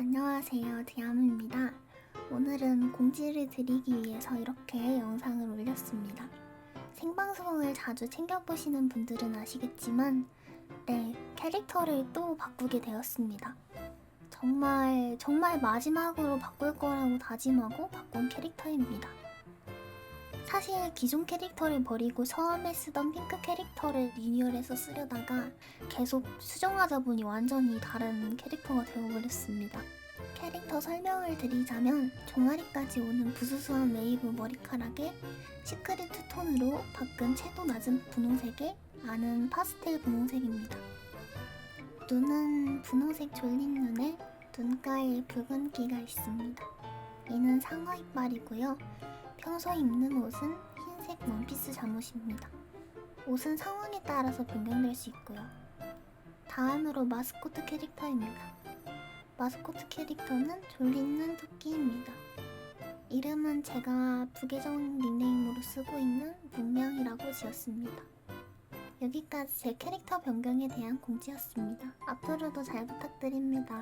안녕하세요. 디아무입니다. 오늘은 공지를 드리기 위해서 이렇게 영상을 올렸습니다. 생방송을 자주 챙겨보시는 분들은 아시겠지만, 네, 캐릭터를 또 바꾸게 되었습니다. 정말, 정말 마지막으로 바꿀 거라고 다짐하고 바꾼 캐릭터입니다. 사실 기존 캐릭터를 버리고 처음에 쓰던 핑크 캐릭터를 리뉴얼해서 쓰려다가 계속 수정하다 보니 완전히 다른 캐릭터가 되어버렸습니다. 캐릭터 설명을 드리자면 종아리까지 오는 부수수한 웨이브 머리카락에 시크릿 투톤으로 바꾼 채도 낮은 분홍색에 아는 파스텔 분홍색입니다. 눈은 분홍색 졸린 눈에 눈가에 붉은 기가 있습니다. 이는 상어 이빨이고요. 평소 입는 옷은 흰색 원피스 잠옷입니다. 옷은 상황에 따라서 변경될 수 있고요. 다음으로 마스코트 캐릭터입니다. 마스코트 캐릭터는 눈 토끼입니다. 이름은 제가 부계정 닉네임으로 쓰고 있는 문명이라고 지었습니다. 여기까지 제 캐릭터 변경에 대한 공지였습니다. 앞으로도 잘 부탁드립니다.